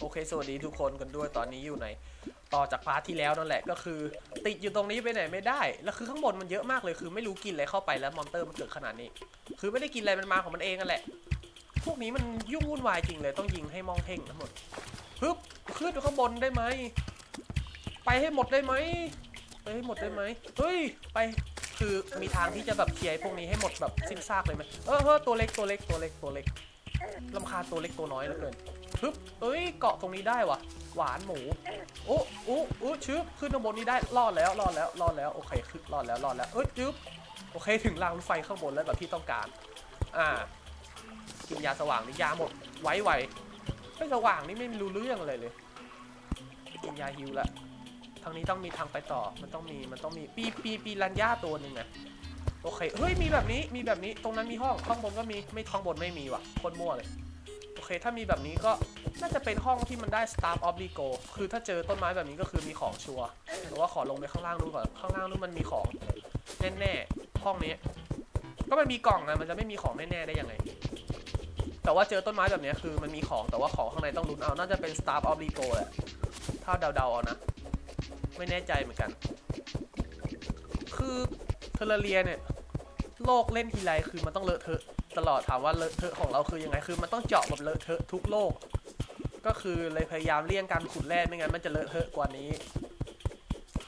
โอเคสวัสดีทุกคนกันด้วยตอนนี้อยู่ในต่อจากพาร์ทที่แล้วนั่นแหละก็คือ ติดอยู่ตรงนี้ไปไหนไม่ได้ แล้วคือข้างบนมันเยอะมากเลยคือไม่รู้กินอะไรเข้าไปแล้วมอนเตอร์มันเกิดขนาดนี้ คือไม่ได้กินอะไรมันมาของมันเองนั่นแหละ พวกนี้มันยุ่งวุ่นวายจริงเลยต้องยิงให้มองเท่งทั้งหมดฮึบขึ้นไปข้างบนได้ไหมไปให้หมดได้ไหมไปให้หมดได้ไหมเฮ้ยไปคือมีทางที่จะแบบเคลียร์พวกนี้ให้หมดแบบสิ้นซากเลยไหมเออเออตัวเล็กตัวเล็กตัวเล็กตัวเล็กลำคาตัวเล็กตัวน้อยเหลือเกิน ฮึบเอ้ยเกาะตรงนี้ได้วะหวานหมูโอ้โอ้โอ้ชึบขึ้นข้างบนนี้ได้รอดแล้วรอดแล้วรอดแล้วโอเคขึ้นรอดแล้วรอดแล้วเอ้ยจึ๊บโอเคถึงรางรถไฟข้างบนแล้วแบบที่ต้องการ อ่ากินยาสว่างนี่ยาหมดไวไวไม่สว่างนี่ไม่รู้เรื่องอะไรเลยกินยาฮิวละทางนี้ต้องมีทางไปต่อมันต้องมีมันต้องมีปีปีปีรันย่าตัวหนึ่งนะโอเคเฮ้ยมีแบบนี้มีแบบนี้ตรงนั้นมีห้องข้างบนก็มีไม่ข้างบนไม่มีว่ะคนมั่วเลย เคถ้ามีแบบนี้ก็น่าจะเป็นห้องที่มันได้ Staff of Lego คือถ้าเจอต้นไม้แบบนี้ก็คือมีของชัวร์แต่ว่าขอลงไปข้างล่างดูก่อน ข้างล่างนู้นมันมีของแน่ๆห้องนี้ ก็มันมีกล่องนะมันจะไม่มีของแน่ๆได้ยังไง แต่ว่าเจอต้นไม้แบบนี้คือมันมีของแต่ว่าของข้างในต้องลุ้นเอา น่าจะเป็น Staff of Lego แหละ ถ้าเดาๆเอานะ ไม่แน่ใจเหมือนกัน คือเทอร์เรียเนี่ยโลกเล่นทีไรคือมันต้องเลอะเทอะ ตลอดถามว่าเลอะเทอะของเราคือยังไงคือมันต้องเจาะแบบเลอะเทอะทุกโลก ก็คือเลยพยายามเลี่ยงการขุดแร่ไม่งั้นมันจะเลอะเทอะกว่านี้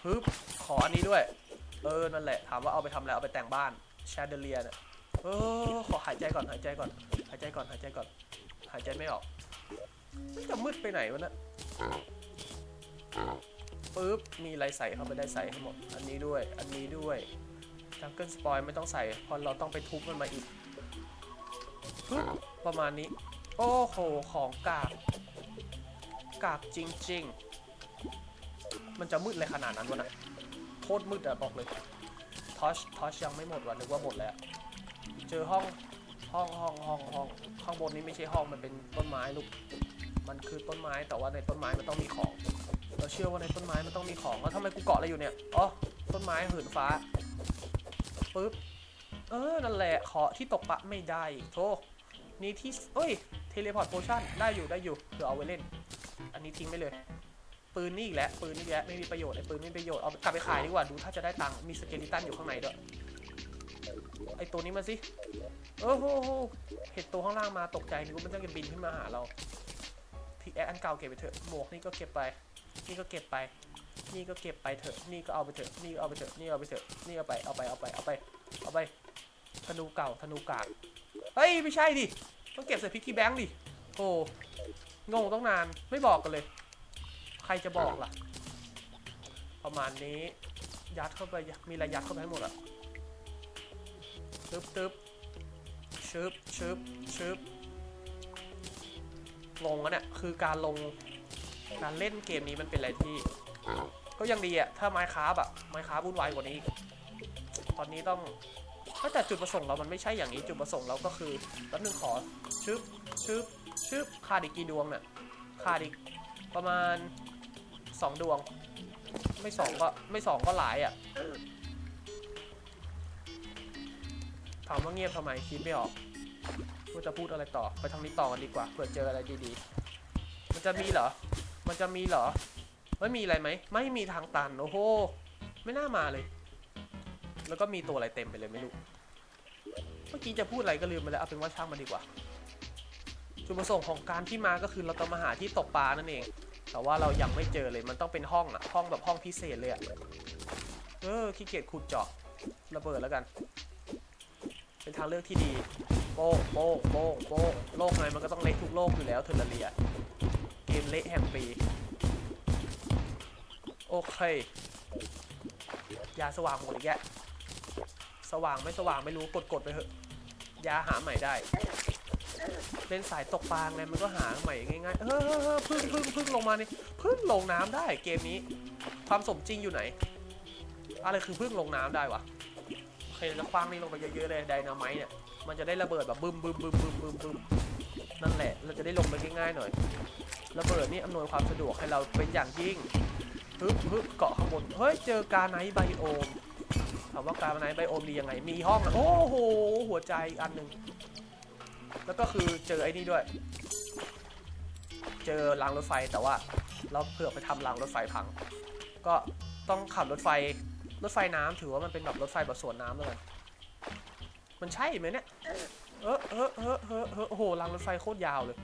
ฮึบขออันนี้ด้วย เออนั่นแหละ ถามว่าเอาไปทำอะไรเอาไปแต่งบ้านแชเดเลียเนี่ยเออขอหายใจก่อนหายใจก่อน หายใจก่อนหายใจก่อน หายใจไม่ออกจะมืดไปไหนวะเนะปึ๊บมีอะไรใส่เข้าไปได้ใส่ให้หมด อันนี้ด้วย อันนี้ด้วยจังเกิลสปอยไม่ต้องใส่เพราะเราต้องไปทุบมันมาอีก ประมาณนี้ โอ้โห ของกาก กากจริง ๆ มันจะมืดเลยขนาดนั้นวะนะโคตรมืดอะบอกเลย ทอช ทอชยังไม่หมดวะนึกว่าหมดแล้ว เจอห้อง ห้องห้องห้องห้องข้างบนนี้ไม่ใช่ห้องมันเป็นต้นไม้ลูก มันคือต้นไม้แต่ว่าในต้นไม้มันต้องมีของ เราเชื่อว่าในต้นไม้มันต้องมีของแล้วทำไมกูเกาะอะไรอยู่เนี่ย อ๋อ ต้นไม้หินฟ้า ปึ๊บเออ นั่นแหละขอที่ตกปลาไม่ได้โท นี่ที่เอ้ยเทเลพอร์ตโพชั่นได้อยู่ได้อยู่เผื่อเอาไว้เล่น อันนี้ทิ้งไปเลย ปืนนี่อีกแล้วปืนนี่แล้วไม่มีประโยชน์ไอ้ปืนไม่มีประโยชน์เอากลับไปขายดีกว่าดูถ้าจะได้ตังค์มีสเกลิตันอยู่ข้างในด้วยไอ้ตัวนี้มาสิโอ้โหเห็นตัวข้างล่างมาตกใจนึกว่ามันจะบินขึ้นมาหาเราที่แออันเก่าเก็บไปเถอะหมวกนี่ก็เก็บไปนี่ก็เก็บไป นี่ก็เก็บไปเถอะ นี่ก็เอาไปเถอะ นี่ก็เอาไปเถอะ นี่เอาไปเถอะ นี่เอาไป เอาไป เอาไป เอาไป เอาไป ธนูเก่า ธนูกาก เฮ้ย ไม่ใช่ดิ ต้องเก็บใส่พิกกี้แบงค์ดิ โอ้งงต้องนาน ไม่บอกกันเลย ใครจะบอกล่ะ ประมาณนี้ ยัดเข้าไป มีอะไรยัดเข้าไปให้หมดอะตึ๊บตึ๊บชึบชึบชึบลงอะเนี่ย คือการลง การเล่นเกมนี้มันเป็นอะไรที่ ก็ยังดีอะถ้าไม้คาบอะไม้คาบวุ่นวายกว่านี้อีกตอนนี้ต้อง ก็แต่จุดประสงค์เรามันไม่ใช่อย่างนี้จุดประสงค์เราก็คือแป๊บนึงขอชึบชึบชึบขาดอีกกี่ดวงเนี่ยขาดอีกประมาณสองดวง ไม่สองก็ไม่สองก็หลายอะถามว่าเงียบทำไมคิดไม่ออกว่าจะพูดอะไรต่อไปทางนี้ต่อกันดีกว่าเผื่อเจออะไรดีๆ มันจะมีเหรอ มันจะมีเหรอ ไม่มีอะไรไหม ไม่มีทางตัน โอ้โห ไม่น่ามาเลย แล้วก็มีตัวอะไรเต็มไปเลยไม่รู้ เมื่อกี้จะพูดอะไรก็ลืมไปแล้วเอาเป็นว่าช่างมันดีกว่า จุดประสงค์ของการที่มาก็คือเราต้องมาหาที่ตกปลานั่นเอง แต่ว่าเรายังไม่เจอเลยมันต้องเป็นห้องอะห้องแบบห้องพิเศษเลยอะเออขี้เกียจขุดเจาะระเบิดแล้วกัน เป็นทางเลือกที่ดี โป้งโป้งโป้งโป้งโลกไหนมันก็ต้องเละทุกโลกอยู่แล้วเทอร์เรียเกมเละแห่งปี โอเค ยาสว่างหมดอีกแยะสว่างไม่สว่างไม่รู้กดกดไปเถอะ ยาหาใหม่ได้เป็นสายตกปลาไงมันก็หาใหม่ง่ายๆเออเอเพึ่งพึ่งพึ่งลงมานี่พึ่งลงน้ำได้เกมนี้ ความสมจริงอยู่ไหน อะไรคือพึ่งลงน้ำได้วะโอเครจะคว้างนี่ลงไปเยอะๆเลยไดนาไมต์เนี่ยมันจะได้ระเบิดแบบบึ้มบึ้มบึ้มบึ้มบึมบึมนั่นแหละ เราจะได้ลงไปง่ายๆหน่อยระเบิดนี่อำนวยความสะดวกให้เราเป็นอย่างยิ่งฮึบฮึบเกาะข้างบนเฮ้ยเจอการไนท์ไบโอม ถามว่าการไนไบโอมดียังไง มีห้องนะโอ้โห หัวใจอีกอันหนึ่ง แล้วก็คือเจอไอ้นี่ด้วย เจอรางรถไฟแต่ว่า เราเผื่อไปทำรางรถไฟพัง ก็ต้องขับรถไฟ รถไฟน้ำถือว่ามันเป็นแบบรถไฟแบบสวนน้ำแล้วกัน มันใช่ไหมเนี่ย เออเออเออเออเออโอ้โห รางรถไฟโคตรยาวเลย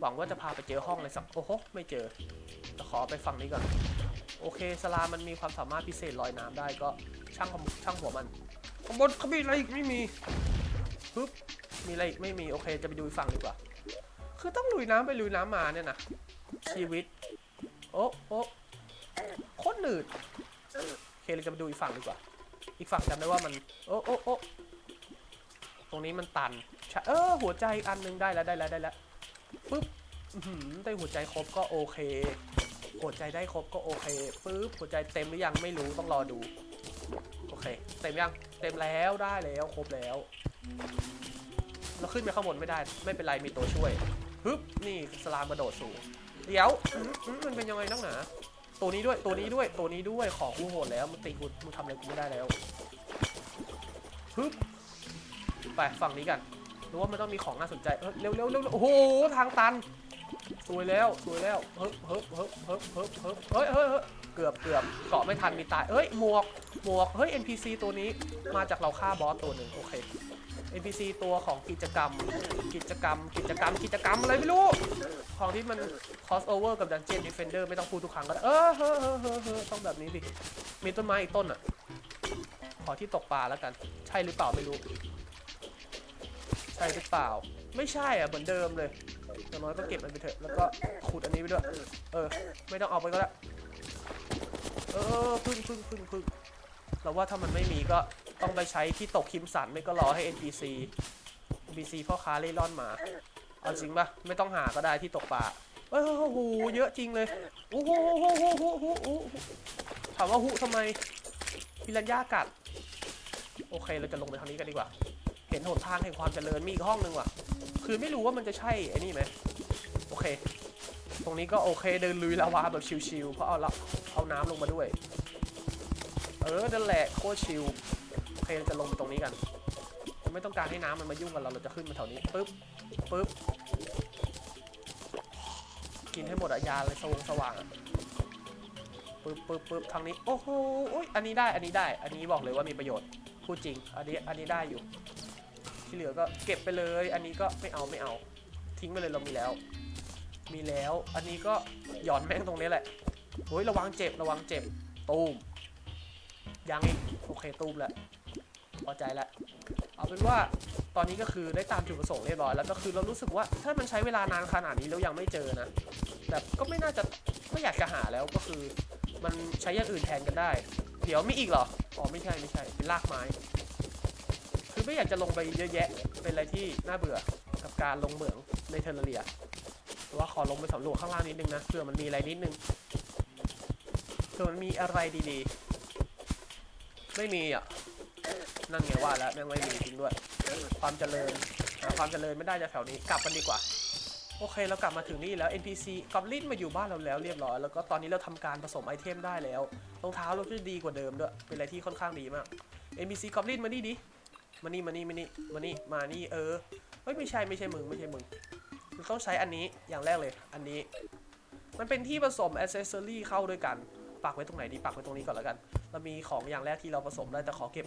หวังว่าจะพาไปเจอห้องเลยสัก โอ้โห ไม่เจอแต่ขอไปฝั่งนี้ก่อน โอเคสลามันมีความสามารถพิเศษลอยน้ำได้ก็ช่างช่างหัวมันข้างบนเขามีอะไรอีกไม่มีปึ๊บมีอะไรอีกไม่มีโอเคจะไปดูอีกฝั่งดีกว่า คือต้องลุยน้ำไปลุยน้ำมาเนี่ยนะชีวิต โอ้โอ้โคตรหนืดโอเคเราจะมาดูอีกฝั่งดีกว่า อีกฝั่งจำได้ว่ามัน โอ้โอ้โอ้ตรงนี้มันตันเออหัวใจอันหนึงได้แล้วได้แล้วได้แล้วปึ๊บได้หัวใจครบก็โอเค หัวใจได้ครบก็โอเคปึ๊บหัวใจเต็มหรือยังไม่รู้ต้องรอดู โอเค เต็มยังเต็มแล้วได้แล้วครบแล้ว เราขึ้นไปข้างบนไม่ได้ไม่เป็นไรมีตัวช่วยฮึบนี่สลามกระโดดสูงเดี๋ยวมันเป็นยังไงนักหนาตัวนี้ด้วยตัวนี้ด้วยตัวนี้ด้วยของกูโหดแล้วมันตีกูมึงทำอะไรกูไม่ได้แล้วฮึบไปฝั่งนี้กันรู้ว่ามันต้องมีของน่าสนใจเร็วเร็วเร็วโอ้โหทางตัน สวยแล้วสวยแล้วเฮ้ยเฮ้ยเฮ้ยเฮ้ยเฮ้ยเฮ้ยเฮ้ยเฮ้ยเกือบเกือบเกาะไม่ทันมีตายเอ้ยหมวกหมวกเฮ้ย NPC ตัวนี้มาจากเราฆ่าบอสตัวหนึ่งโอเค NPC ตัวของกิจกรรม กิจกรรม กิจกรรม กิจกรรมอะไรไม่รู้ ของที่มัน cross over กับ Dungeon Defender ไม่ต้องพูดทุกครั้งก็ได้ เออเฮ้อเฮ้อเฮ้อต้องแบบนี้สิมีต้นไม้อีกต้นอะ ขอที่ตกปลาแล้วกัน ใช่หรือเปล่าไม่รู้ ใช่หรือเปล่า ไม่ใช่อะเหมือนเดิมเลย อย่างน้อยก็เก็บมันไปเถอะ แล้วก็ขุดอันนี้ไปด้วย เออ ไม่ต้องเอาไปก็ได้เออพึ่งพึ่งพึ่งพึ่งเราว่าถ้ามันไม่มีก็ต้องไปใช้ที่ตกคิมสันไม่ก็รอให้ NPC NPC พ่อค้าเล่ร่อนมา เอาจริงปะไม่ต้องหาก็ได้ที่ตกปลาเอ้ยโอ้โหเยอะจริงเลยโอ้โหโอ้โหโอ้โหโอ้โหถามว่าหุทำไมพิรันย่ากัด โอเคเราจะลงไปทางนี้กันดีกว่า เห็นหนทางแห่งความเจริญมีอีกห้องหนึ่งว่ะ คือไม่รู้ว่ามันจะใช่ไอ้นี่ไหมโอเค ตรงนี้ก็โอเคเดินลุยลาวาแบบชิวๆเพราะเอาละเอาน้ำลงมาด้วย เออนั่นแหละโคตรชิลโอเคเราจะลงไปตรงนี้กันไม่ต้องการให้น้ำมันมายุ่งกับเราเราจะขึ้นมาแถวนี้ปึ๊บปึ๊บกินให้หมดอะยาเลยสว่างสว่างปึ๊บปึ๊บปึ๊บทางนี้โอ้โหอุ๊ยอันนี้ได้อันนี้ได้ อันนี้บอกเลยว่ามีประโยชน์พูดจริง อันนี้อันนี้ได้อยู่ ที่เหลือก็เก็บไปเลย อันนี้ก็ไม่เอาไม่เอา ทิ้งไปเลยเรามีแล้ว มีแล้ว อันนี้ก็หย่อนแม่งตรงนี้แหละโอ้ยระวังเจ็บระวังเจ็บ ตูมยังอีกโอเคตูมแล้วพอใจแล้วเอาเป็นว่าตอนนี้ก็คือได้ตามจุดประสงค์เรียบร้อยแล้วก็คือเรารู้สึกว่าถ้ามันใช้เวลานานขนาดนี้แล้วยังไม่เจอนะแต่ก็ไม่น่าจะไม่อยากจะหาแล้วก็คือ มันใช้อย่างอื่นแทนกันได้ เดี๋ยวมีอีกเหรออ๋อไม่ใช่ไม่ใช่เป็นรากไม้ ไม่อยากจะลงไปเยอะแยะ เป็นอะไรที่น่าเบื่อกับการลงเหมืองในเทอร์เรียแต่ว่าขอลงไปสำรวจข้างล่างนิดนึงนะเผื่อมันมีอะไรนิดนึงเผื่อมันมีอะไรดีๆ ไม่มีอะ นั่นไงว่าแล้วแม่งไม่มีจริงด้วย ความเจริญหาความเจริญไม่ได้จากแถวนี้กลับกันดีกว่า โอเคเรากลับมาถึงนี่แล้ว NPC กอบลินมาอยู่บ้านเราแล้วเรียบร้อย แล้วก็ตอนนี้เราทำการผสมไอเทมได้แล้วรองเท้าเราจะดีกว่าเดิมด้วย เป็นอะไรที่ค่อนข้างดีมาก NPC กอบลินมานี่ดิ มานี่มานี่มานี่มานี่มานี่เออเฮ้ยไม่ใช่ไม่ใช่มึงไม่ใช่มึงเราต้องใช้อันนี้อย่างแรกเลยอันนี้ มันเป็นที่ผสมอ c เซสซอรี่เข้าด้วยกันปักไว้ตรงไหนดีปักไว้ตรงนี้ก่อนแล้วกัน เรามีของอย่างแรกที่เราผสมได้แต่ขอเก็บ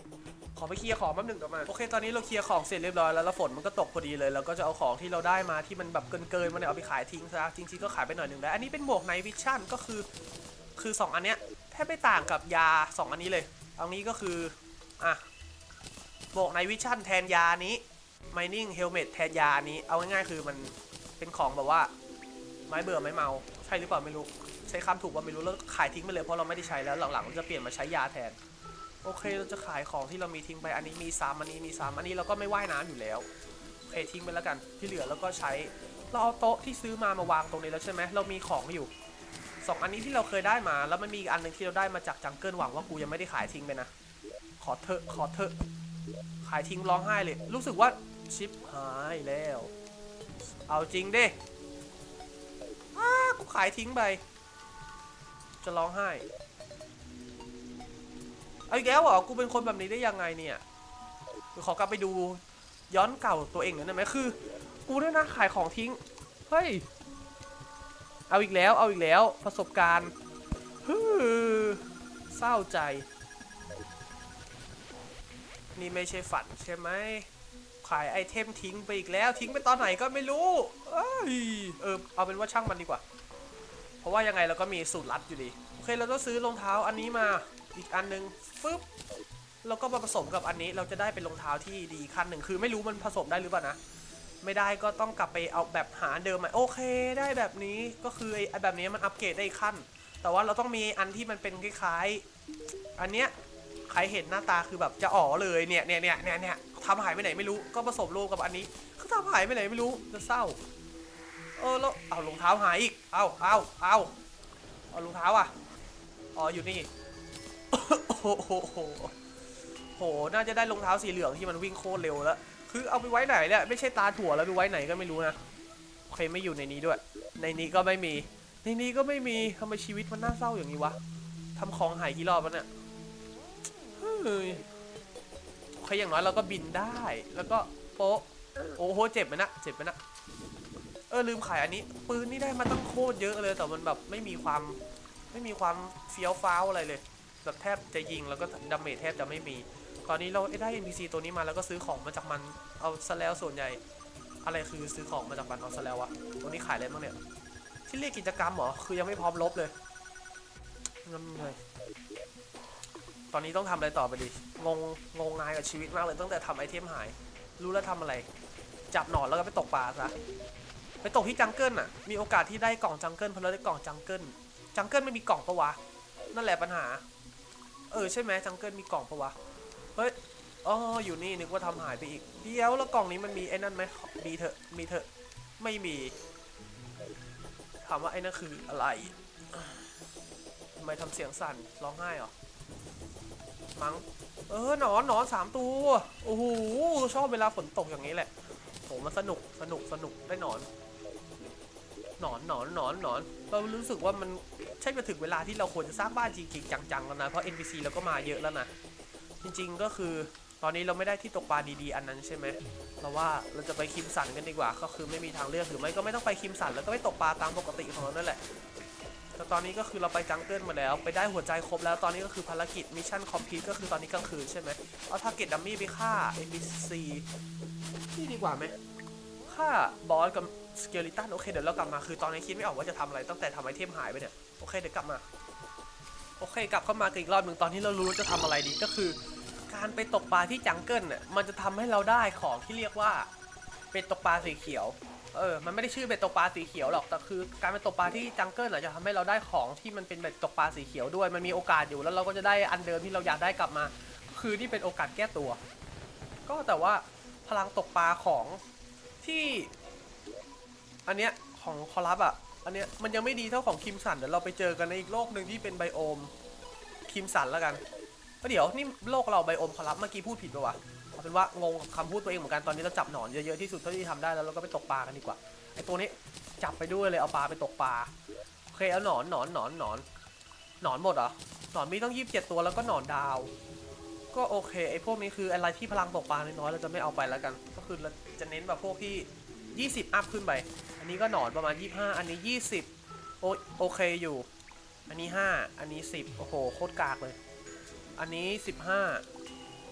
ขอไปเคลียร์ของแป๊บหนึ่งเดี๋ยวมา โอเค ตอนนี้เราเคลียร์ของเสร็จเรียบร้อยแล้วแล้วฝนมันก็ตกพอดีเลย แล้วก็จะเอาของที่เราได้มาที่มันแบบเกินๆมาเนี่ยเอาไปขายทิ้งซะจริงๆก็ขายไปหน่อยหนึ่งแล้ว อันนี้เป็นหมวกไนวิชั่นก็คือ คือสองอันเนี้ยแทบไม่ต่างกับยาสองอันนี้เลยอันนี้ก็คือ อะ หมวกไนวิชั่นแทนยานี้ mining helmet แทนยานี้ เอาง่ายๆคือมันเป็นของแบบว่า ไม้เบื่อไม้เมา ใช่หรือเปล่าไม่รู้ ใช้คำถูกว่าไม่รู้แล้วขายทิ้งไปเลยเพราะเราไม่ได้ใช้แล้วหลังๆเราจะเปลี่ยนมาใช้ยาแทน โอเคเราจะขายของที่เรามีทิ้งไปอันนี้มีซ้ำอันนี้มีซ้ำอันนี้เราก็ไม่ว่ายน้ำอยู่แล้วโอเคทิ้งไปแล้วกันที่เหลือเราก็ใช้เราเอาโต๊ะที่ซื้อมามาวางตรงนี้แล้วใช่ไหมเรามีของอยู่สองอันนี้ที่เราเคยได้มา แล้วมันมีอีกอันหนึ่งที่เราได้มาจากจังเกิลหวังว่ากูยังไม่ได้ขายทิ้งไปนะ ขอเถอะขอเถอะ ขายทิ้งร้องไห้เลย รู้สึกว่าชิปหายแล้ว เอาจริงดิกูขายทิ้งไป จะร้องไห้เอาอีกแล้วเหรอ กูเป็นคนแบบนี้ได้ยังไงเนี่ยกูขอกลับไปดูย้อนเก่าตัวเองหน่อยได้ไหมคือ กูเนี่ยนะขายของทิ้ง เฮ้ย เอาอีกแล้ว เอาอีกแล้ว ประสบการณ์ฮึ่มเศร้าใจ นี่ไม่ใช่ฝันใช่ไหมขายไอเทมทิ้งไปอีกแล้วทิ้งไปตอนไหนก็ไม่รู้ เอ้ยเออเอาเป็นว่าช่างมันดีกว่า เพราะว่ายังไงเราก็มีสูตรลัดอยู่ดี โอเคเราต้องซื้อรองเท้าอันนี้มาอีกอันหนึงฟึบแล้วก็มาผสมกับอันนี้เราจะได้เป็นรองเท้าที่ดีขั้นหนึ่งคือไม่รู้มันผสมได้หรือเปล่านะไม่ได้ก็ต้องกลับไปเอาแบบหาเดิมใหม่โอเคได้แบบนี้ก็คือไอ้แบบนี้มันอัปเกรดได้ขั้น แต่ว่าเราต้องมีอันที่มันเป็นคล้ายๆอันเนี้ย ใครเห็นหน้าตาคือแบบจะอ๋อเลยเนี่ยเนี่ยเนี่ยเนี่ยเนี่ยทำหายไปไหนไม่รู้ก็ผสมรวมกับอันนี้ก็ทำหายไปไหนไม่รู้จะเศร้า เออแล้วเอารองเท้าหายอีกเอาเอาเอาเอารองเท้าอะอ๋ออยู่นี่โอ้โหโหน่าจะได้รองเท้าสีเหลืองที่มันวิ่งโคตรเร็วแล้วคือเอาไปไว้ไหนเนี่ยไม่ใช่ตาถั่วแล้วไปไว้ไหนก็ไม่รู้นะโอเคไม่อยู่ในนี้ด้วย ในนี้ก็ไม่มี ในนี้ก็ไม่มีทำไมชีวิตมันน่าเศร้าอย่างนี้วะทำของหายกี่รอบแล้วเนี่ย เฮ้ยโอเคอย่างน้อยเราก็บินได้ แล้วก็โป๊ะโอ้โหเจ็บไหมนะเจ็บไหมนะเออลืมขายอันนี้ปืนนี่ได้มาตั้งโคตรเยอะเลยแต่มันแบบไม่มีความไม่มีความเฟี้ยวฟ้าวอะไรเลยแบบแทบจะยิงแล้วก็ดาเมจแทบจะไม่มี ตอนนี้เราได้ NPC ตัวนี้มาแล้วก็ซื้อของมาจากมันเอาซะแล้วส่วนใหญ่ อะไรคือซื้อของมาจากมันเอาซะแล้ววะตัวนี้ขายอะไรบ้างเนี่ยที่เรียกกิจกรรมเหรอคือยังไม่พร้อมลบเลยงั้นเลย ตอนนี้ต้องทำอะไรต่อไปดีงง งงงายกับชีวิตมากเลยตั้งแต่ทำไอเทมหาย รู้แล้วทำอะไร จับหนอนแล้วก็ไปตกปลาซะ ไปตกที่จังเกิลน่ะ มีโอกาสที่ได้กล่องจังเกิลเพราะเราได้กล่องจังเกิล จังเกิลไม่มีกล่องปะวะ นั่นแหละปัญหา เออใช่ไหมจังเกิลมีกล่องปะวะ เฮ้ย อ๋ออยู่นี่นึกว่าทำหายไปอีก เดี๋ยวแล้วกล่องนี้มันมีไอ้นั่นไหมมีเถอะ มีเถอะ ไม่มี ถามว่าไอ้นั่นคืออะไรทำไมทำเสียงสั่นร้องไห้เหรอ มั้ง เออหนอนหนอนสามตัว โอ้โห ชอบเวลาฝนตกอย่างนี้แหละโหมันสนุกสนุกสนุกได้หนอน หนอนหนอนหนอนหนอน เรารู้สึกว่ามันใช่มาถึงเวลาที่เราควรจะสร้างบ้านจริงๆจังๆแล้วนะ เพราะ NPC เราก็มาเยอะแล้วนะ จริงๆก็คือตอนนี้เราไม่ได้ที่ตกปลาดีๆ อันนั้นใช่ไหมเราว่าเราจะไปคิมสันกันดีกว่า ก็คือไม่มีทางเลือกหรือไม่ก็ไม่ต้องไปคิมสันแล้วก็ไปตกปลาตามปกติของเรานั่นแหละ แต่ตอนนี้ก็คือเราไปจังเกิลมาแล้ว ไปได้หัวใจครบแล้วตอนนี้ก็คือภารกิจมิชชั่นคอมพลีทก็คือตอนนี้กลางคืนใช่ไหมเอาทาร์เก็ตดัมมี่ไปฆ่า NPC นี่ดีกว่าไหมฆ่าบอสกับสเกลิตันโอเคเดี๋ยวเรากลับมาคือตอนนี้คิดไม่ออกว่าจะทำอะไรตั้งแต่ทำไอเทมหายไปเนี่ยโอเคเดี๋ยวกลับมา โอเคกลับเข้ามากันอีกรอบหนึ่งตอนที่เรารู้ว่าจะทำอะไรดีก็คือ การไปตกปลาที่จังเกิลเนี่ยมันจะทำให้เราได้ของที่เรียกว่า เป็นตกปลาสีเขียว เออ มันไม่ได้ชื่อเบ็ดตกปลาสีเขียวหรอก แต่คือ การไปตกปลาที่จังเกิลอะจจะทำให้เราได้ของที่มันเป็นเบ็ดตกปลาสีเขียวด้วย มันมีโอกาสอยู่แล้วเราก็จะได้อันเดิมที่เราอยากได้กลับมา คือนี่เป็นโอกาสแก้ตัว ก็แต่ว่าพลังตกปลาของที่ อันเนี้ยของคอรับอะอันเนี้ยมันยังไม่ดีเท่าของคิมสันเดี๋ยวเราไปเจอกันในอีกโลกหนึ่งที่เป็นไบโอมคิมสันแล้วกันก็เดี๋ยวนี่โลกเราไบโอมคอรับเมื่อกี้พูดผิดปะวะ เอาเป็นว่างงคำพูดตัวเองเหมือนกันตอนนี้เราจับหนอนเยอะๆที่สุดเท่าที่ทำได้แล้วเราก็ไปตกปลากันดีกว่าไอตัวนี้จับไปด้วยเลยเอาปลาไปตกปลาโอเคเอาหนอนหนอนหนอนหนอนหนอนหมดเหรอหนอนมีต้องยีิบเจ็ดตัวแล้วก็หนอนดาว ก็โอเคไอพวกนี้คืออะไรที่พลังตกปลาน้อยๆเราจะไม่เอาไปแล้วกัน ก็คือเราจะเน้นแบบพวกที่ 20 อัพขึ้นไป อันนี้ก็หนอนประมาณ 25 อันนี้ 20 โอโอเคอยู่ อันนี้ 5 อันนี้ 10 โอ้โหโคตรกากเลย อันนี้ 15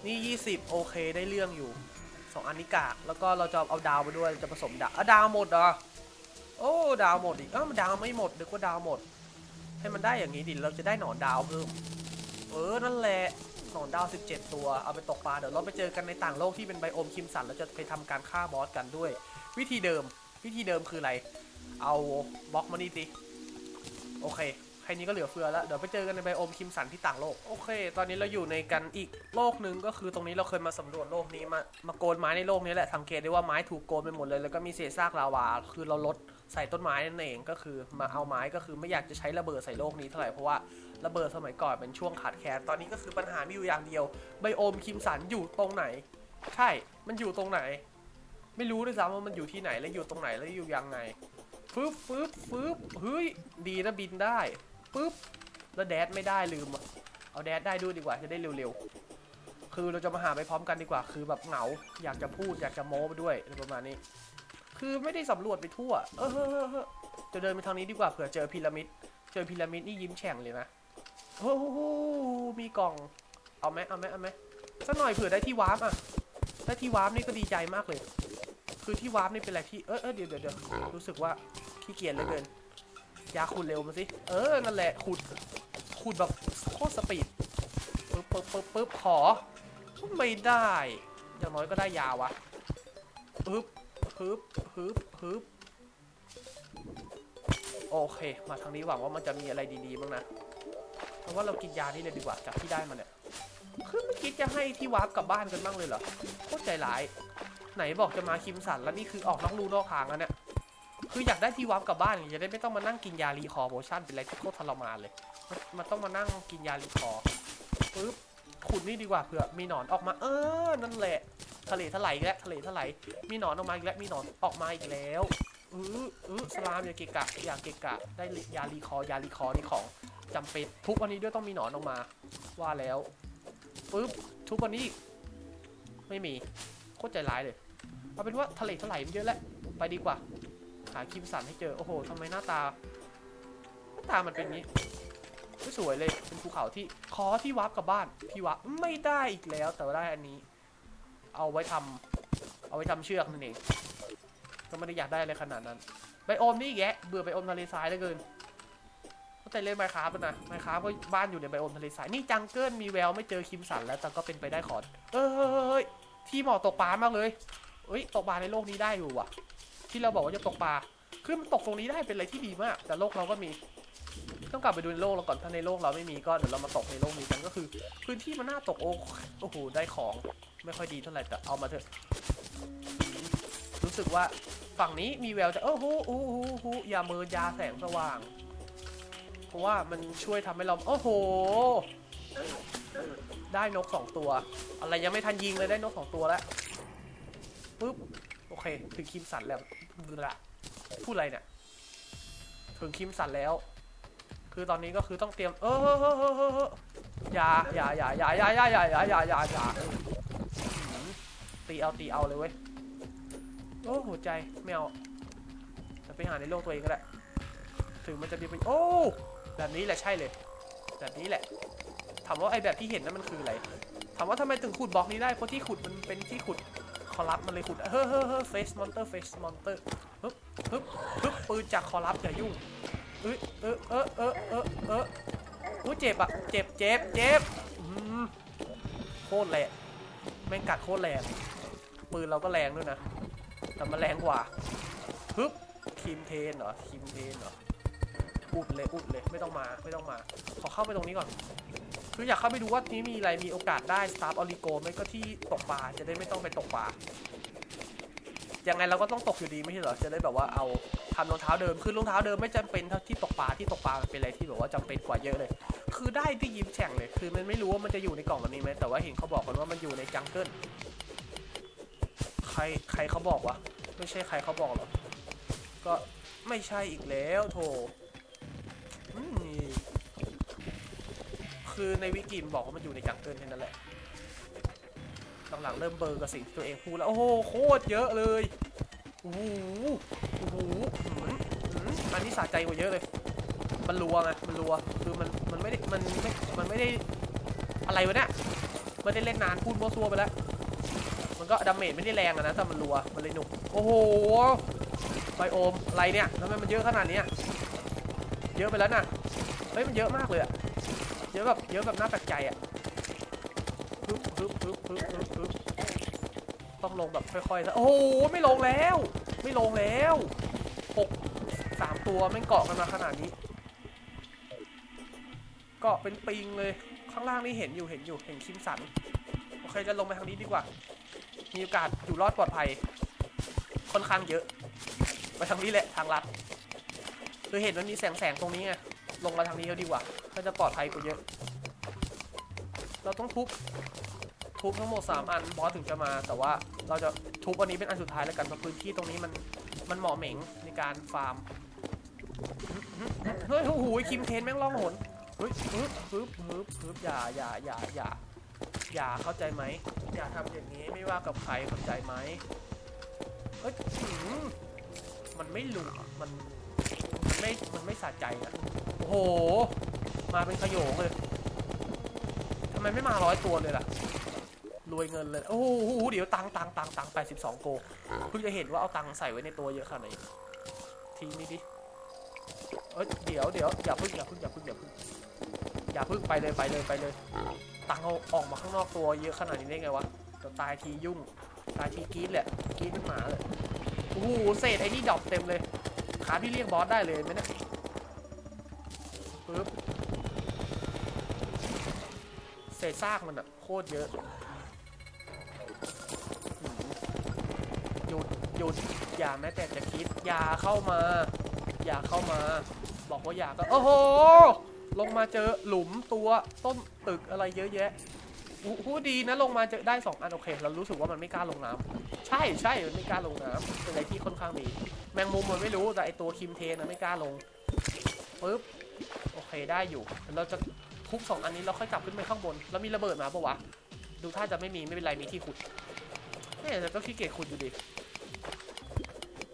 นี่ 20 โอเคได้เรื่องอยู่ 2 อันนี้กาก แล้วก็เราจะเอาดาวไปด้วย จะผสมดาวอะดาวหมดเหรอ โอ้ดาวหมดอีกเอ้าดาวไม่หมดนึกว่าดาวหมด ให้มันได้อย่างนี้ดิ เราจะได้หนอนดาวเพิ่ม เออ นั่นแหละ หนอนดาว 17 ตัว เอาไปตกปลา เดี๋ยวเราไปเจอกันในต่างโลกที่เป็นไบโอมคิมสัน แล้วจะไปทำการฆ่าบอสกันด้วย วิธีเดิม วิธีเดิมคืออะไร เอาบล็อกมานี่สิ โอเค ค่นี้ก็เหลือเฟือแล้ว เดี๋ยวไปเจอกันในไบโอมคิมสันที่ต่างโลก โอเค ตอนนี้เราอยู่ในกันอีกโลกหนึ่งก็คือตรงนี้เราเคยมาสำรวจโลกนี้มามาโกนไม้ในโลกนี้แหละสังเกตได้ว่าไม้ถูกโกนไปหมดเลย แล้วก็มีเศษซากลาวา คือเราลดใส่ต้นไม้นั่นเองก็คือมาเอาไม้ก็คือไม่อยากจะใช้ระเบิดใส่โลกนี้เท่าไหร่เพราะว่าระเบิดสมัยก่อนเป็นช่วงขาดแคลนตอนนี้ก็คือปัญหามีอยู่อย่างเดียวไบโอมคิมสันอยู่ตรงไหน ใช่ มันอยู่ตรงไหน ไม่รู้ด้วยซ้ำว่ามันอยู่ที่ไหนและอยู่ตรงไหนและอยู่ยังไงฟึบฟึบฟึบเฮ้ยดีนะบินได้ ปึ๊บแล้วแดดไม่ได้ลืมอะเอาแดดได้ด้วยดีกว่าจะได้เร็วๆ คือเราจะมาหาไปพร้อมกันดีกว่า คือแบบเหงา อยากจะพูดอยากจะโม้ไปด้วยอะไรประมาณนี้ คือไม่ได้สำรวจไปทั่ว เออเฮ้อเฮจะเดินไปทางนี้ดีกว่าเผื่อเจอพีระมิด เจอพีระมิดนี่ยิ้มแฉ่งเลยนะโอ้โหมีกล่อง เอาไหมเอาไหมเอาไหมสักหน่อยเผื่อได้ที่วาร์ปอะได้ที่วาร์ปนี่ก็ดีใจมากเลย คือที่วาร์ปนี่เป็นอะไรที่ เออเออเดี๋ยวเดี๋ยวเดี๋ยวรู้สึกว่าขี้เกียจเหลยเกิน ยาขุดเร็วมาสิ เออ นั่นแหละ ขุด ขุดแบบโคตรสปีดปึ๊บปึ๊บปึ๊บปึ๊บขอ ไม่ได้ อย่างน้อยก็ได้ยาวะฮึบฮึบฮึบฮึบโอเค มาทางนี้หวังว่ามันจะมีอะไรดีๆบ้างนะเพราะว่าเรากินยานี่เลยดีกว่าจากที่ได้มาเนี่ยคือไม่คิดจะให้ที่วาร์ปกลับบ้านกันบ้างเลยเหรอ โคตรใจร้าย ไหนบอกจะมาคิมสันแล้วนี่คือออกนอกรูนอกทางแล้วเนี่ย คืออยากได้ที่วาร์ปกลับบ้านอย่างจะได้ไม่ต้องมานั่งกินยารีคอโพชั่นเป็นอะไรที่โคตรทรมานเลยมันมันต้องมานั่งกินยารีคอปึ๊บขุดนี่ดีกว่าเผื่อมีหนอนออกมา เออ นั่นแหละ ทะเลถลายอีกแล้วทะเลถลายมีหนอนออกมาอีกแล้วมีหนอนออกมาอีกแล้วอืออือสลามอย่าเกะกะอย่าเกะกะ ได้ยารีคอยารีคอนี่ของจำเป็นทุกวันนี้ด้วยต้องมีหนอนออกมา ว่าแล้วปึ๊บทุกวันนี้ ไม่มีโคตรใจร้ายเลยเอาเป็นว่าทะเลถลายมันเยอะแล้วไปดีกว่า หาคิมสันให้เจอ โอ้โหทำไมหน้าตา หน้าตามันเป็นงี้ไม่สวยเลย เป็นภูเขาที่ขอที่วับกลับบ้าน ที่วับไม่ได้อีกแล้ว แต่ว่าได้อันนี้ เอาไว้ทำเอาไว้ทำเชือกนั่นเอง ก็ไม่ได้อยากได้อะไรขนาดนั้นไบโอมนี่อีกแยะ เบื่อไบโอมทะเลทรายเหลือเกินก็แต่เล่นไมค์คราฟนะไมค์คราก็บ้านอยู่ในไบโอมทะเลทราย นี่จังเกิลมีแววไม่เจอคิมสันแล้วแต่ก็เป็นไปได้ขอเอ้ย ที่เหมาะตกปลามากเลยเอ้ย ตกปลาในโลกนี้ได้อยู่ว่ะ ที่เราบอกว่าจะตกปลาคือมันตกตรงนี้ได้เป็นอะไรที่ดีมาก แต่โลกเราก็มี ต้องกลับไปดูในโลกเราก่อนถ้าในโลกเราไม่มีก็เดี๋ยวเรามาตกในโลกนี้กันก็คือ พื้นที่มันน่าตกโอ้โอ้โหได้ของไม่ค่อยดีเท่าไหร่แต่เอามาเถอะ รู้สึกว่าฝั่งนี้มีแววจะเออฮู้ฮู้ฮู้ฮู้ยาเมินยาแสงสว่าง เพราะว่ามันช่วยทำให้เราโอ้โห ได้นกสองตัว อะไรยังไม่ทันยิงเลยได้นกสองตัวแล้วปุ๊บ โอเค ถึงคิมสันแล้วละพูดอะไรเนี่ย ถึงคิมสันแล้ว คือตอนนี้ก็คือต้องเตรียม เอออย่าอย่าอย่าอย่าอย่าอย่าอย่าอย่าอย่าอย่าอย่าตีเอาตีเอาเลยเว้ย โอ้หัวใจไม่เอาจะไปหาในโลกตัวเองก็ได้ถึงมันจะมีเป็นโอ้ แบบนี้แหละใช่เลย แบบนี้แหละ ถามว่าไอแบบที่เห็นนั้นมันคืออะไร ถามว่าทำไมถึงขุดบล็อกนี้ได้ เพราะที่ขุดมันเป็นที่ขุด อลับมันเลยขุดเฮ้อเฮ้อเฮ้อเฟสมอนเตอร์เฟสมอนเตอร์ฮึบฮึบฮึบปืนจากคอลับอย่ายุ่งเอ้ยเออเออเออเออเอออู้เจ็บอะเจ็บเจ็บเจ็บโคตรแรงแม่งกัดโคตรแรงปืนเราก็แรงด้วยนะแต่มันแรงกว่าฮึบคิมเทนเหรอคิมเทนเหรออุดเลยอุดเลยไม่ต้องมาไม่ต้องมา ขอเข้าไปตรงนี้ก่อน คืออยากเข้าไปดูว่านี้มีอะไรมีโอกาสได้สตาร์ออริโกไหมก็ที่ตกปลาจะได้ไม่ต้องไปตกปลายังไงเราก็ต้องตกอยู่ดีไม่ใช่เหรอจะได้แบบว่าเอาทำรองเท้าเดิมคือรองเท้าเดิมไม่จำเป็นเท่าที่ตกปลาที่ตกปลาเป็นอะไรที่แบบว่าจำเป็นกว่าเยอะเลย คือได้ที่ยิ้มแฉ่งเลย คือมันไม่รู้ว่ามันจะอยู่ในกล่องแบบนี้ไหมแต่ว่าเห็นเขาบอกกันว่ามันอยู่ในจังเกิลใครใครเขาบอกวะไม่ใช่ใครเขาบอกหรอกก็ไม่ใช่อีกแล้วโถ คือในวิกิมนบอกว่ามันอยู่ในจังเกิลแค่นั้นแหละ หลังๆเริ่มเบอร์กับสิ่งที่ตัวเองพูดแล้ว โอ้โห โคตรเยอะเลย โอ้โห โอ้โหมันนี้สะใจกว่าเยอะเลย มันรัวไง มันรัว คือมัน มันไม่ได้ มันไม่ มันไม่ได้ อะไรวะเนี่ยไม่ได้เล่นนาน พูดมั่วซั่วไปแล้ว มันก็ดาเมจไม่ได้แรงอะนะแต่มันรัว มันเลยหนุก โอ้โห ไบโอม อะไรเนี่ยทำไมมันเยอะขนาดนี้ เยอะไปแล้วน่ะ เฮ้ย มันเยอะมากเลยอะ เยอะแบบเยอะแบบน่าแปลกใจอะปึ๊บปึ๊บปึ๊บปึ๊บปึ๊บปึ๊บต้องลงแบบค่อยๆซะโอ้โหไม่ลงแล้ว ไม่ลงแล้วหกสามตัวแม่งเกาะกันมาขนาดนี้เกาะเป็นปิงเลย ข้างล่างนี่เห็นอยู่เห็นอยู่เห็นคิมสันโอเคจะลงไปทางนี้ดีกว่า มีโอกาสอยู่รอดปลอดภัย ค่อนข้างเยอะไปทางนี้แหละทางลัดคือเห็นมันมีแสงแสงๆตรงนี้ไงลงมาทางนี้เขาดีกว่า น่าจะปลอดภัยกว่าเยอะ เราต้องทุบ ทุบทั้งหมด3อันบอสถึงจะมา แต่ว่าเราจะทุบอันนี้เป็นอันสุดท้ายแล้วกันเพราะพื้นที่ตรงนี้มันมันเหมาะเหม่งในการฟาร์ม เฮ้ยโอ้โหคิมเทนแม่งล่องหนเฮ้ยปึ๊บปึ๊บปึ๊บปึ๊บอย่าอย่าอย่าอย่าอย่าเข้าใจไหมอย่าทำอย่างนี้ไม่ว่ากับใครเข้าใจไหมเอ้ยมมันไม่หลุดมันไม่มันไม่สะใจอะโอ้โห มาเป็นขโยงเลยทำไมไม่มาร้อยตัวเลยล่ะ รวยเงินเลย โอ้โหเดี๋ยวตังค์ตังค์ตังค์ตังค์82โก เพิ่งจะเห็นว่าเอาตังค์ใส่ไว้ในตัวเยอะขนาดไหนทีนี้ดิ เอ้ยเดี๋ยวเดี๋ยวอย่าพึ่งอย่าพึ่งอย่าพึ่งอย่าพึ่งอย่าพึ่งไปเลยไปเลยไปเลย ตังค์เอาออกมาข้างนอกตัวเยอะขนาดนี้ได้ไงวะเดี๋ยวตายทียุ่ง ตายทีกรีดแหละกรีดเป็นหมาเลย โอ้โหเศษไอ้นี่ดรอปเต็มเลย ขาพี่เรียกบอสได้เลยไหมเนี่ยปึ๊บ เศษซากมันอะโคตรเยอะหยุดหยุดอย่าแม้แต่จะคิด อย่าเข้ามา อย่าเข้ามา บอกว่าอย่าก็โอ้โห ลงมาเจอหลุมตัวต้นตึกอะไรเยอะแยะอู้หูดีนะลงมาเจอได้สองอันโอเค เรารู้สึกว่ามันไม่กล้าลงน้ำใช่ใช่มันไม่กล้าลงน้ำเป็นอะไรที่ค่อนข้างดี แมงมุมมันไม่รู้แต่ไอตัวคิมเทนนะไม่กล้าลงปึ๊บโอเคได้อยู่เดี๋ยวเราจะ ทุบสองอันนี้เราค่อยกลับขึ้นไปข้างบน แล้วมีระเบิดมาปะวะ ดูถ้าจะไม่มีไม่เป็นไรมีที่ขุดเนี่ยแต่ก็ขี้เกียจขุดอยู่ดี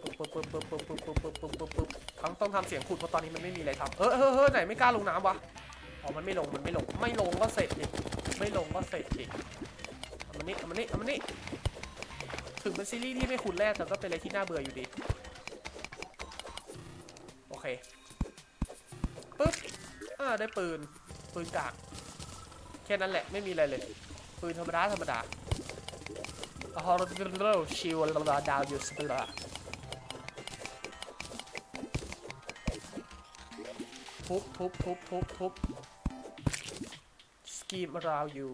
ปึ๊บปึ๊บปึ๊บปึ๊บปึ๊บปึ๊บปึ๊บปึ๊บปึ๊บปึ๊บทั้งต้องทำเสียงขุดเพราะตอนนี้มันไม่มีอะไรทำเออเออเออไหนไม่กล้าลงน้ำวะอ๋อมันไม่ลงมันไม่ลงไม่ลงก็เสร็จดิไม่ลงก็เสร็จดิอามันนี่เอามันนี่เอามันนี่ถึงเป็นซีรีส์ที่ไม่ขุดแรกแต่ก็เป็นอะไรที่น่าเบื่ออยู่ดีโอเคปึ๊บอ่าได้ปืน ปืนกาก แค่นั้นแหละไม่มีอะไรเลย ปืนธรรมดาธรรมดาฮอร์เรชิวลาดาวยูสเปลาทุบทุบทุบทุบทุบสกีมราวยู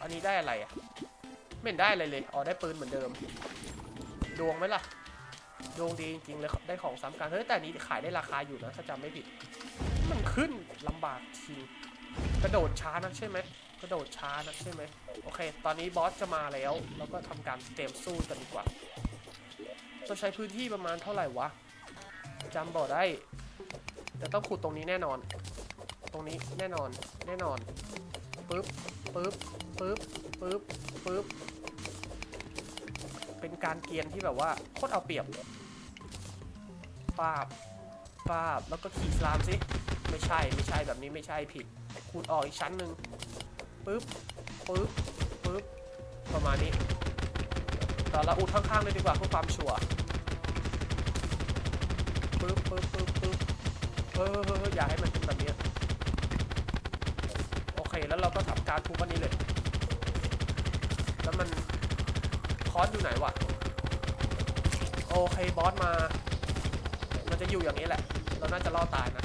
อันนี้ได้อะไรอะ ไม่ได้อะไรเลย อ๋อ ได้ปืนเหมือนเดิม ดวงไหมล่ะ ดวงดีจริงๆเลย ได้ของซ้ำกัน เฮ้ย แต่นนี้ขายได้ราคาอยู่นะ ถ้าจำไม่ผิด มันขึ้นลำบากจริง กระโดดช้านะใช่ไหมกระโดดช้านะใช่ไหมโอเค ตอนนี้บอสจะมาแล้วแล้วก็ทำการเตรียมสู้กันดีกว่าต้องใช้พื้นที่ประมาณเท่าไหร่วะจำบอกได้ แต่ต้องขุดตรงนี้แน่นอน ตรงนี้แน่นอนแน่นอนปึ๊บปึ๊บปึ๊บปึ๊บปึ๊บเป็นการเกียนที่แบบว่าโคตรเอาเปรียบปาบปาบแล้วก็ขี่สลามสิไม่ใช่ไม่ใช่แบบนี้ไม่ใช่ผิด คูณออกอีกชั้นหนึ่งปึ๊บปึ๊บปึ๊บประมาณนี้แต่เราอุดข้างๆเลยดีกว่าเพื่อความชัวร์ปึ๊บปึ๊บปึ๊บปึ๊บเออเออเอออย่าให้มันเป็นแบบนี้โอเคแล้วเราก็ทำการทุบอันนี้เลย แล้วมันคอสอยู่ไหนวะโอเคบอสมา มันจะอยู่อย่างนี้แหละ เราน่าจะรอดตายนะ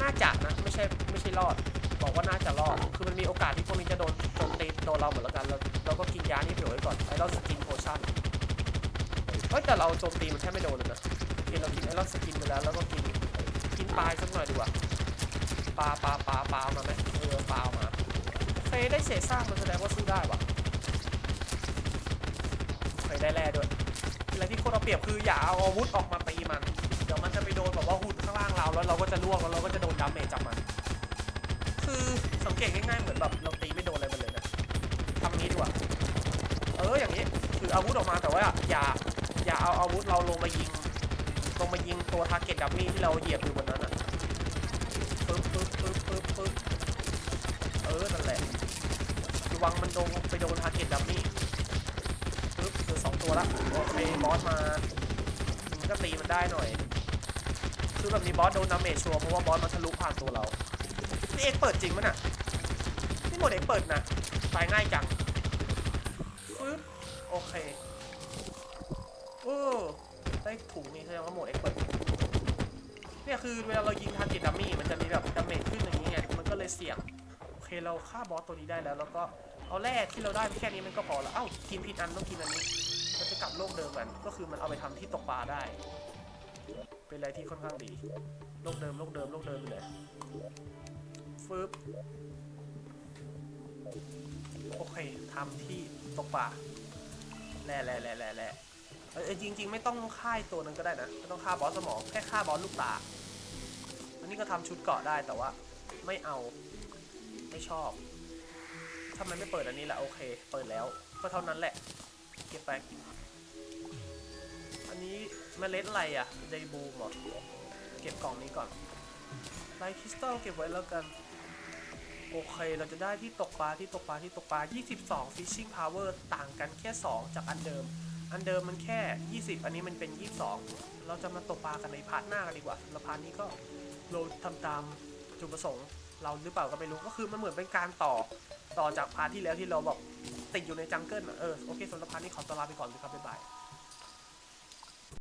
น่าจะนะไม่ใช่ไม่ใช่รอด บอกว่าน่าจะรอด คือมันมีโอกาสที่พวกนี้จะโดนโจมตีโดนเราหมดแล้วกันเราเราก็กินยานี่เผื่อไว้ก่อนไอรอนสกินโพชั่นเฮ้ยแต่เราโจมตีมันแทบไม่โดนเลยนะกินเรากินไอรอนสกินไปแล้วแล้วก็กินกินปลายสักหน่อยดีกว่าปลาปลาปลาปลามาไหมเออปลาเอามาเคยได้เศษซากมันแสดงว่าสู้ได้ว่ะเคยได้แร่ด้วยอะไรที่คตรเอาเปรียบคืออย่าเอาอาวุธออกมาตีมัน เดี๋ยวมันจะไปโดนแบบว่าหุ่น ข้างเราแล้วเราก็จะล่วงแล้วเราก็จะโดนดาเมจจากมัน คือสังเกตง่ายๆเหมือนแบบเราตีไม่โดนอะไรมันเลยนะทำนี้ดีกว่าเอออย่างนี้คืออาวุธออกมาแต่ว่าอย่าอย่าเอาอาวุธเราลงมายิงลงมายิงตัวทาร์เก็ตดัมมี่ที่เราเหยียบอยู่บนนั้นอะปึ๊บปึ๊บปึ๊บปึ๊บปึ๊บเออนั่นแหละระวังมันโดนไปโดนทาร์เก็ตดัมมี่ปึ๊บเจอสองตัวละโอเคบอสมามันก็ตีมันได้หน่อย คือแบบนี้บอสโดนดาเมจชัวร์เพราะว่าบอสมันทะลุผ่านตัวเรานี่เอกเปิดจริงมั้ยน่ะนี่หมดเอกเปิดนะตายง่ายจังปึ๊บโอเคโอ้ได้ถุงนี่แสดงว่าหมดเอกเปิดเนี่ยคือเวลาเรายิงทาร์เก็ตดัมมี่มันจะมีแบบดาเมจขึ้นอย่างนี้ไงมันก็เลยเสี่ยงโอเคเราฆ่าบอสตัวนี้ได้แล้วแล้วก็เอาแร่ที่เราได้แค่นี้มันก็พอแล้วเอ้ากินผิดอันต้องกินอันนี้มันจะกลับโลกเดิมมันก็คือมันเอาไปทำที่ตกปลาได้ เป็นอะไรที่ค่อนข้างดีโลกเดิมโลกเดิมโลกเดิมเลยฟึบโอเคทำที่ตกปลาแร่แร่แร่แร่แร่เอ้ยจริง ๆ ไม่ต้องฆ่าตัวนั้นก็ได้นะไม่ต้องฆ่าบอสสมองแค่ฆ่าบอสลูกตา อันนี้ก็ทำชุดเกาะได้แต่ว่า ไม่เอาไม่ชอบทำไมไม่เปิดอันนี้ล่ะโอเค เปิดแล้วก็เท่านั้นแหละ เก็บไป อันนี้ เมล็ดอะไรอะไดบูมหรอเก็บกล่องนี้ก่อนไลท์คริสตัลเก็บไว้แล้วกัน โอเค เราจะได้ที่ตกปลาที่ตกปลาที่ตกปลา 22 fishing power ต่างกันแค่ 2 จากอันเดิม อันเดิมมันแค่ 20 อันนี้มันเป็น 22 เราจะมาตกปลากันในพาร์ทหน้ากันดีกว่าแล้วพาร์ทนี้ก็เราทำตามจุดประสงค์ เราหรือเปล่าก็ไม่รู้ก็คือมันเหมือนเป็นการต่อต่อจากพาร์ทที่แล้วที่เราแบบติดอยู่ในจังเกิลเออโอเคสำหรับพาร์ทนี้ขอตัวลาไปก่อนเลยครับบ๊ายบาย